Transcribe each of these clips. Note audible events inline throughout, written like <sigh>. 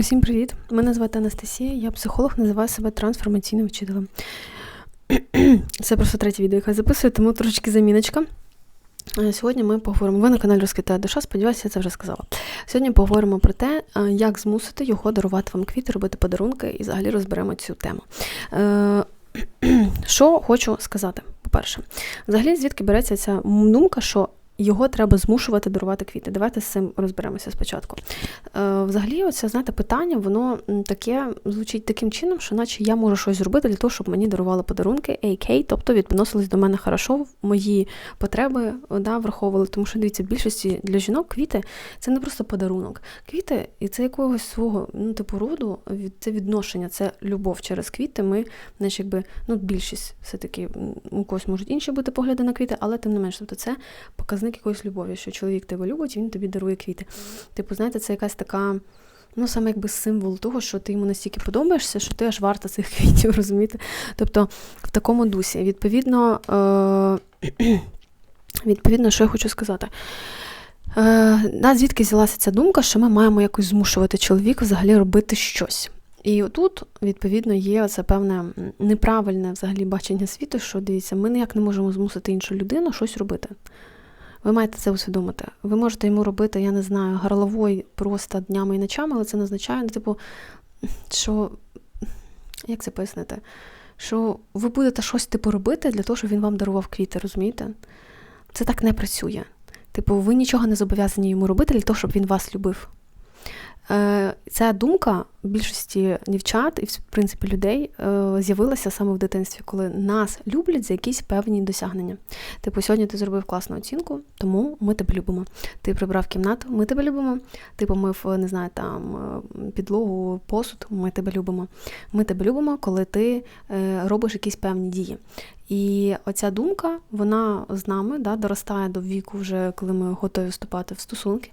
Усім привіт! Мене звати Анастасія, я психолог, називаю себе трансформаційним вчителем. <clears throat> Це просто третє відео, яке я записую, тому трошечки заміночка. Е, сьогодні ми поговоримо. Ви на каналі Розквітає душа, сподіваюся, я це вже сказала. Сьогодні поговоримо про те, е, як змусити його дарувати вам квіти, робити подарунки і взагалі розберемо цю тему. Е, <clears throat> що хочу сказати, по-перше, взагалі, звідки береться ця думка, що його треба змушувати дарувати квіти. Давайте з цим розберемося спочатку. Е, Взагалі, оце, знаєте, питання, воно таке звучить таким чином, що наче я можу щось зробити для того, щоб мені дарували подарунки, AK, тобто відносились до мене хорошо, мої потреби да, враховували. Тому що дивіться, в більшості для жінок квіти це не просто подарунок. Квіти, і це якогось свого ну, типу роду, це відношення, це любов через квіти. Ми, значить, якби, ну, більшість все-таки у когось можуть інші бути погляди на квіти, але тим не менш, тобто це показник показник якоїсь любові, що чоловік тебе любить, він тобі дарує квіти. Типу, знаєте, це якась така. Ну, саме якби символ того, що ти йому настільки подобаєшся, що ти аж варта цих квітів, <laughs> розумієте? Тобто в такому дусі. Відповідно, е- <clears throat> відповідно, що я хочу сказати. Е, Звідки взялася ця думка, що ми маємо якось змушувати чоловіка взагалі робити щось. І отут, відповідно, є це певне неправильне взагалі бачення світу, що дивіться, ми ніяк не можемо змусити іншу людину щось робити. Ви маєте це усвідомити. Ви можете йому робити, я не знаю, горловой просто днями і ночами, але це не означає, ну, типу, що, як це пояснити? Що ви будете щось типу робити для того, щоб він вам дарував квіти, розумієте? Це так не працює. Типу, ви нічого не зобов'язані йому робити для того, щоб він вас любив. Е, ця думка більшості дівчат і, в принципі, людей е, з'явилася саме в дитинстві, коли нас люблять за якісь певні досягнення. Типу, сьогодні ти зробив класну оцінку, тому ми тебе любимо. Ти прибрав кімнату, ми тебе любимо. Ти помив, не знаю, там е, підлогу, посуд, ми тебе любимо. Ми тебе любимо, коли ти робиш якісь певні дії. І оця думка, вона з нами да, доростає до віку, вже коли ми готові вступати в стосунки.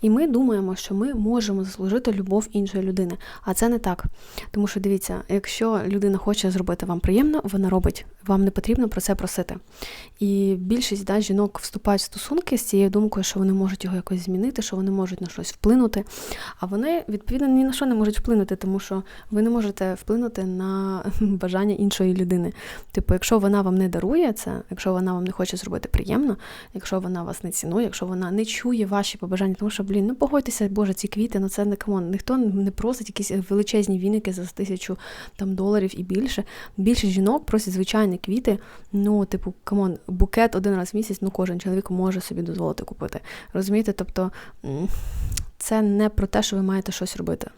І ми думаємо, що ми можемо заслужити любов іншої людини. А це не так. Тому що дивіться, якщо людина хоче зробити вам приємно, вона робить. Вам не потрібно про це просити. І більшість да, жінок вступають в стосунки з цією думкою, що вони можуть його якось змінити, що вони можуть на щось вплинути. А вони, відповідно, ні на що не можуть вплинути, тому що ви не можете вплинути на <laughs> бажання іншої людини. Типу, якщо вона вам не дарує це, якщо вона вам не хоче зробити приємно, якщо вона вас не цінує, якщо вона не чує ваші побажання, тому що, блін, ну погодьтеся, Боже, ці квіти, ну це не камон. Ніхто не просить якісь величезні віники за тисячу там доларів і більше. Більше жінок просять звичайні квіти. Ну, типу, камон, букет один раз в місяць, ну кожен чоловік може собі дозволити купити. Розумієте? Тобто це не про те, що ви маєте щось робити.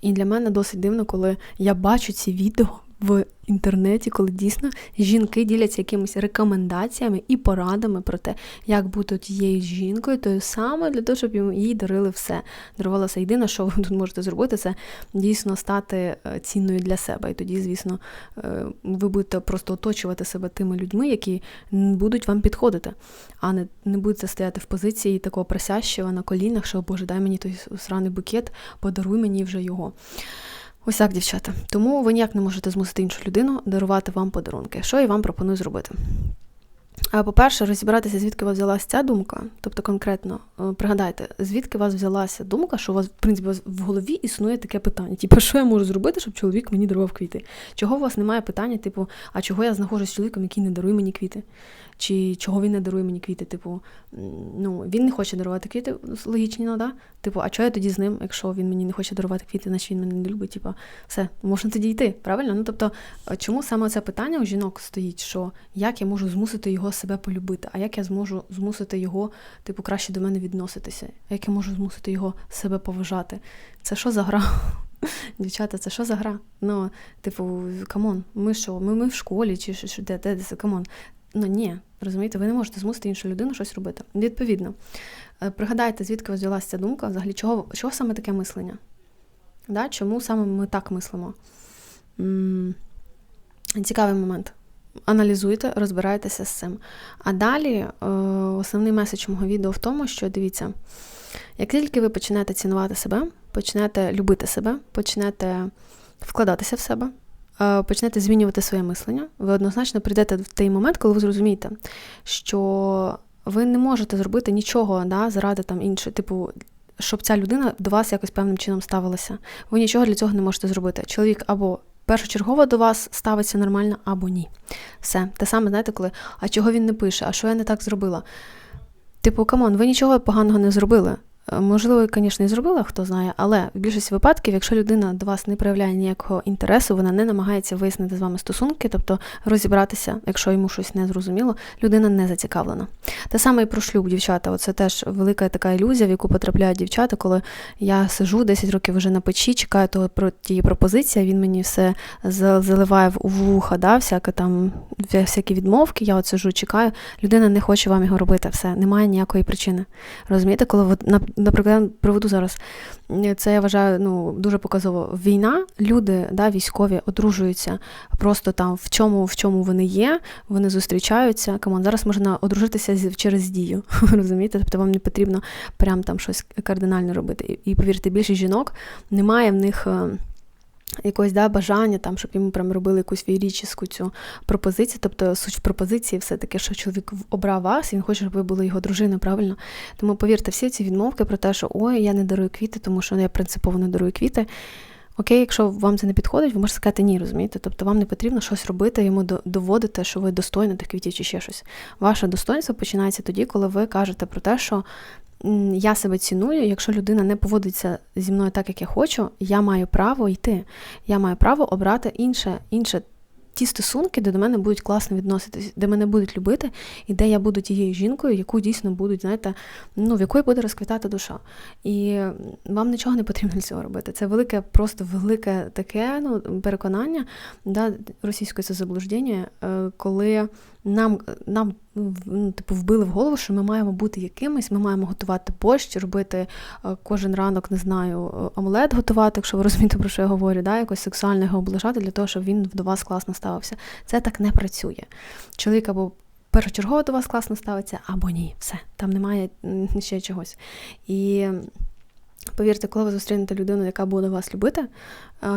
І для мене досить дивно, коли я бачу ці відео в інтернеті, коли дійсно жінки діляться якимись рекомендаціями і порадами про те, як бути тією жінкою, тою самою, для того, щоб їй дарили все. Дарувалося єдине, що ви тут можете зробити, це дійсно стати е, цінною для себе. І тоді, звісно, е, ви будете просто оточувати себе тими людьми, які будуть вам підходити, а не не будете стояти в позиції такого просящого на колінах, що Боже, дай мені той сраний букет, подаруй мені вже його. Ось так, дівчата. Тому ви ніяк не можете змусити іншу людину дарувати вам подарунки. Що я вам пропоную зробити? По-перше, розібратися, звідки у вас взялася ця думка, тобто конкретно е, пригадайте, звідки у вас взялася думка, що у вас, в принципі, в голові існує таке питання: типу, що я можу зробити, щоб чоловік мені дарував квіти? Чого у вас немає питання, типу, а чого я знаходжусь з чоловіком, який не дарує мені квіти? Чи чого він не дарує мені квіти? Типу, ну він не хоче дарувати квіти, логічно, ну, да? Типу, а чого я тоді з ним, якщо він мені не хоче дарувати квіти, наче він мене не любить? Типу, все, можна тоді йти, правильно? Ну тобто, чому саме це питання у жінок стоїть? Що як я можу змусити його себе полюбити? А як я зможу змусити його, типу, краще до мене відноситися? А Як я можу змусити його себе поважати? Це що за гра? <laughs> Дівчата, це що за гра? Ну, типу, камон, ми що? Ми ми в школі, чи що, де, де, де, камон. Ну ні, розумієте, ви не можете змусити іншу людину щось робити. Відповідно, е, пригадайте, звідки взялася ця думка, взагалі, чого чого саме таке мислення? Да? Чому саме ми так мислимо? М -м цікавий момент. Аналізуйте, розбирайтеся з цим. А далі е основний меседж мого відео в тому, що дивіться, як тільки ви почнете цінувати себе, почнете любити себе, почнете вкладатися в себе. Е, почнете змінювати своє мислення, ви однозначно прийдете в той момент, коли ви зрозумієте, що ви не можете зробити нічого да, заради там іншої, типу, щоб ця людина до вас якось певним чином ставилася. Ви нічого для цього не можете зробити. Чоловік або першочергово до вас ставиться нормально, або ні. Все. Те саме, знаєте, коли, а чого він не пише, а що я не так зробила? Типу, камон, ви нічого поганого не зробили. Е, Можливо, звісно, і зробила, хто знає, але в більшості випадків, якщо людина до вас не проявляє ніякого інтересу, вона не намагається вияснити з вами стосунки, тобто розібратися, якщо йому щось не зрозуміло, людина не зацікавлена. Те саме і про шлюб, дівчата. Оце теж велика така ілюзія, в яку потрапляють дівчата, коли я сижу 10 років вже на печі, чекаю того про тієї пропозиції, він мені все заливає в вуха, да, всяке там всякі відмовки. Я от сижу, чекаю. Людина не хоче вам його робити. Все, немає ніякої причини. Розумієте, коли на- наприклад, я приведу зараз. е, Це я вважаю ну, дуже показово. Війна, люди, да, військові, одружуються просто там в чому, в чому вони є, вони зустрічаються. Камон, зараз можна одружитися через дію. <laughs> Розумієте? Тобто вам не потрібно прям там щось кардинально робити. І, і повірте, більше жінок немає в них. Якогось да, бажання, там, щоб йому прям робили якусь феєрічну цю пропозицію. Тобто суть в пропозиції все таки, що чоловік обрав вас, він хоче, щоб ви були його дружиною, правильно? Тому повірте, всі ці відмовки про те, що ой, я не дарую квіти, тому що я принципово не дарую квіти. Окей, якщо вам це не підходить, ви можете сказати ні, розумієте? Тобто вам не потрібно щось робити, йому доводити, що ви достойні тих квітів чи ще щось. Ваше достоинство починається тоді, коли ви кажете про те, що я себе ціную, якщо людина не поводиться зі мною так, як я хочу, я маю право йти. Я маю право обрати інше, інше. Ті стосунки, де до мене будуть класно відноситись, де мене будуть любити, і де я буду тією жінкою, яку дійсно будуть, знаєте, ну, в якої буде розквітати душа. І вам нічого не потрібно для цього робити. Це велике, просто велике таке ну, переконання, да, російське це заблуждення, е, коли нам, нам ну, типу, вбили в голову, що ми маємо бути якимись, ми маємо готувати борщ, робити е, кожен ранок, не знаю, е, омлет готувати, якщо ви <laughs> розумієте, про що я говорю, да, якось сексуально його облажати для того, щоб він до вас класно ставився. Це так не працює. Чоловік або першочергово до вас класно ставиться, або ні. Все, там немає ще чогось. І повірте, коли ви зустрінете людину, яка буде вас любити,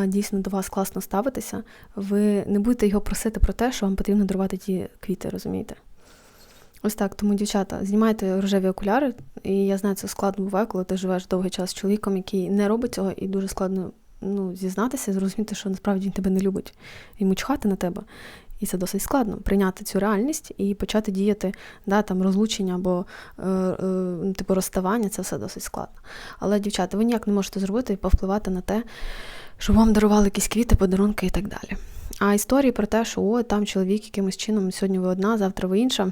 дійсно до вас класно ставитися, ви не будете його просити про те, що вам потрібно дарувати ті квіти, розумієте? Ось так, тому, дівчата, знімайте рожеві окуляри, і я знаю, це складно буває, коли ти живеш довгий час з чоловіком, який не робить цього, і дуже складно ну, зізнатися, зрозуміти, що насправді він тебе не любить, йому чхати на тебе. І це досить складно прийняти цю реальність і почати діяти, да, там розлучення або е, е, типу розставання, це все досить складно. Але, дівчата, ви ніяк не можете зробити і повпливати на те, щоб вам дарували якісь квіти, подарунки і так далі. А історії про те, що о, там чоловік якимось чином, сьогодні ви одна, завтра ви інша.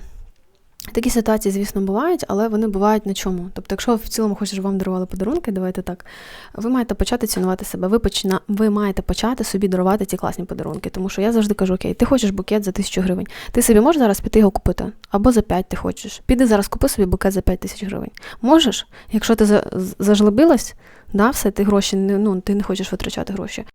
Такі ситуації, звісно, бувають, але вони бувають на чому. Тобто, якщо ви в цілому хочете, вам дарували подарунки, давайте так, ви маєте почати цінувати себе. Ви почина... ви маєте почати собі дарувати ці класні подарунки. Тому що я завжди кажу: окей, ти хочеш букет за тисячу гривень. Ти собі можеш зараз піти його купити, або за 5 ти хочеш. Піди зараз купи собі букет за 5 тисяч гривень. Можеш, якщо ти зажлобилась, да, все, ти гроші не ну, ти не хочеш витрачати гроші.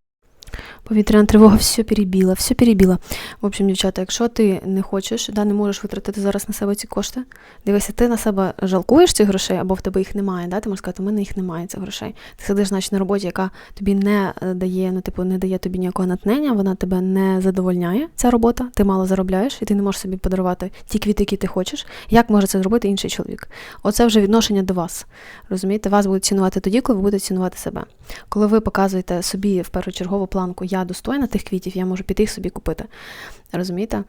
Повітряна тривога все перебіла, все перебіла. В общем, дівчата, якщо ти не хочеш, да, не можеш витратити зараз на себе ці кошти, дивися, ти на себе жалкуєш цих грошей, або в тебе їх немає, да, ти можеш сказати, у мене їх немає цих грошей. Ти сидиш, значить, на роботі, яка тобі не дає, ну, типу, не дає тобі ніякого натхнення, вона тебе не задовольняє, ця робота, ти мало заробляєш, і ти не можеш собі подарувати ті квіти, які ти хочеш. Як може це зробити інший чоловік? Оце вже відношення до вас. Розумієте, вас будуть цінувати тоді, коли ви будете цінувати себе. Коли ви показуєте собі в першочергову планку, я достойна тих квітів, я можу піти їх собі купити. Розумієте?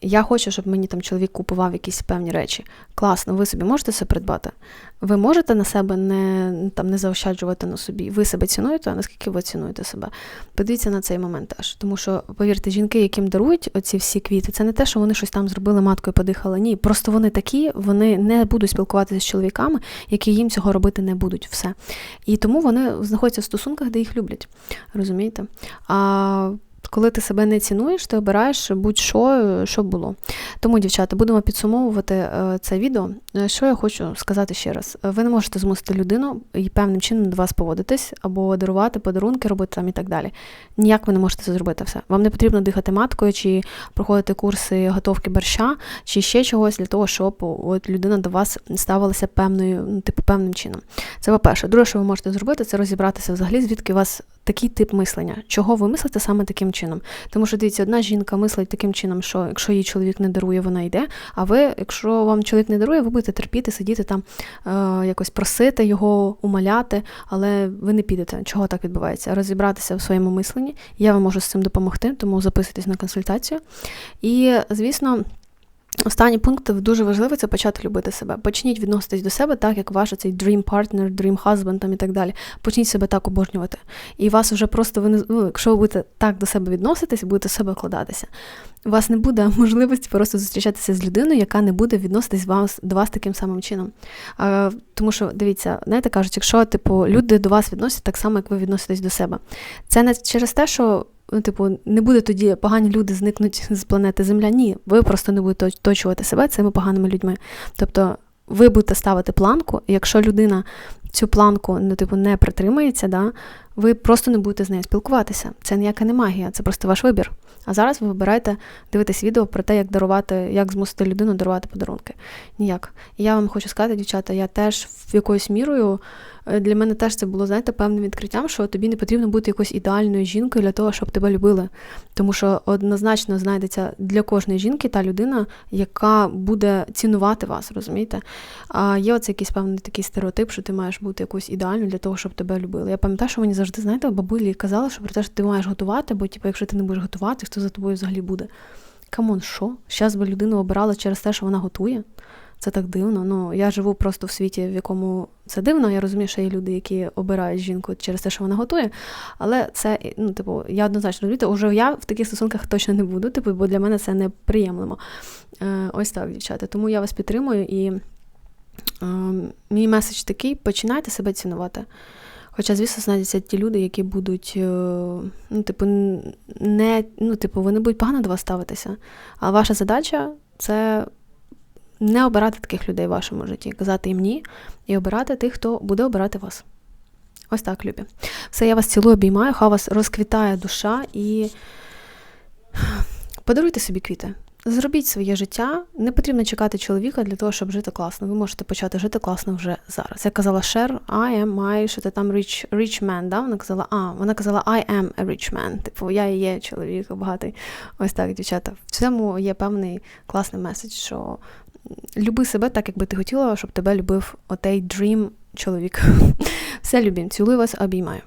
Я хочу, щоб мені там чоловік купував якісь певні речі. Класно, ви собі можете це придбати. Ви можете на себе не, там, не заощаджувати на собі. Ви себе цінуєте, а наскільки ви цінуєте себе? Подивіться на цей момент теж. Тому що, повірте, жінки, яким дарують оці всі квіти, це не те, що вони щось там зробили маткою, подихали. Ні, просто вони такі, вони не будуть спілкуватися з чоловіками, які їм цього робити не будуть. Все. І тому вони знаходяться в стосунках, де їх люблять. Розумієте? А коли ти себе не цінуєш, ти обираєш будь-що, що було. Тому, дівчата, будемо підсумовувати е, це відео. Е, Що я хочу сказати ще раз: Е, ви не можете змусити людину і певним чином до вас поводитись, або дарувати подарунки, робити там і так далі. Ніяк ви не можете це зробити все. Вам не потрібно дихати маткою, чи проходити курси готовки борща, чи ще чогось для того, щоб от людина до вас ставилася певною, ну, типу, певним чином. Це по-перше. Друге, що ви можете зробити, це розібратися взагалі, звідки у вас такий тип мислення. Чого ви мислите саме таким чином? Тому що дивіться, одна жінка мислить таким чином, що якщо їй чоловік не дарує, вона йде. А ви, якщо вам чоловік не дарує, ви будете терпіти, сидіти там, е, якось просити його, умоляти, але ви не підете. Чого так відбувається? Розібратися в своєму мисленні. Я вам можу з цим допомогти, тому записуйтесь на консультацію. І, звісно. Останній пункт дуже важливий це почати любити себе. Почніть відноситись до себе так, як ваш цей dream partner, dream husband там і так далі. Почніть себе так обожнювати. І вас вже просто ви не ну, якщо ви будете так до себе відноситись, будете себе вкладатися. У вас не буде <laughs> можливості просто зустрічатися з людиною, яка не буде відноситись вас, до вас таким самим чином. А, Тому що, дивіться, знаєте, кажуть, якщо типу, люди до вас відносять так само, як ви відноситесь до себе. Це не через те, що ну, типу, не буде тоді погані люди зникнуть з планети Земля. Ні, ви просто не будете оточувати себе цими поганими людьми. Тобто ви будете ставити планку, якщо людина цю планку ну, типу, не притримається, да, ви просто не будете з нею спілкуватися. Це ніяка не магія, це просто ваш вибір. А зараз ви вибираєте дивитись відео про те, як дарувати, як змусити людину дарувати подарунки. Ніяк. І я вам хочу сказати, дівчата, я теж в якоюсь мірою Е, для мене теж це було, знаєте, певним відкриттям, що тобі не потрібно бути якоюсь ідеальною жінкою для того, щоб тебе любили. Тому що однозначно знайдеться для кожної жінки та людина, яка буде цінувати вас, розумієте? А є оце якийсь певний такий стереотип, що ти маєш бути якоюсь ідеальною для того, щоб тебе любили. Я пам'ятаю, що мені завжди, знаєте, бабулі казали, що про те, що ти маєш готувати, бо типу, якщо ти не будеш готувати, хто за тобою взагалі буде? Камон, що? Зараз би людину обирали через те, що вона готує. Це так дивно. Ну я живу просто в світі, в якому це дивно. Я розумію, що є люди, які обирають жінку через те, що вона готує. Але це, ну, типу, я однозначно розумію, уже я в таких стосунках точно не буду, типу, бо для мене це неприємлемо. Е, Ось так, дівчата. Тому я вас підтримую і мій меседж такий: починайте себе цінувати. Хоча, звісно, знайдуться ті люди, які будуть, е, ну, типу, не, ну, типу, вони будуть погано до вас ставитися. А ваша задача це не обирати таких людей в вашому житті, казати їм ні, і обирати тих, хто буде обирати вас. Ось так, любі. Все, я вас цілую, обіймаю, хай вас розквітає душа і <sighs> подаруйте собі квіти. Зробіть своє життя, не потрібно чекати чоловіка для того, щоб жити класно. Ви можете почати жити класно вже зараз. Я казала Шер, I am my, що ти там rich, rich man, да? Вона казала, а, вона казала I am a rich man. Типу, я є чоловік багатий. Ось так, дівчата. В цьому є певний класний меседж, що люби себе так, як би ти хотіла, щоб тебе любив отей дрім чоловік. <laughs> Все любім. Цілую вас, обіймаю.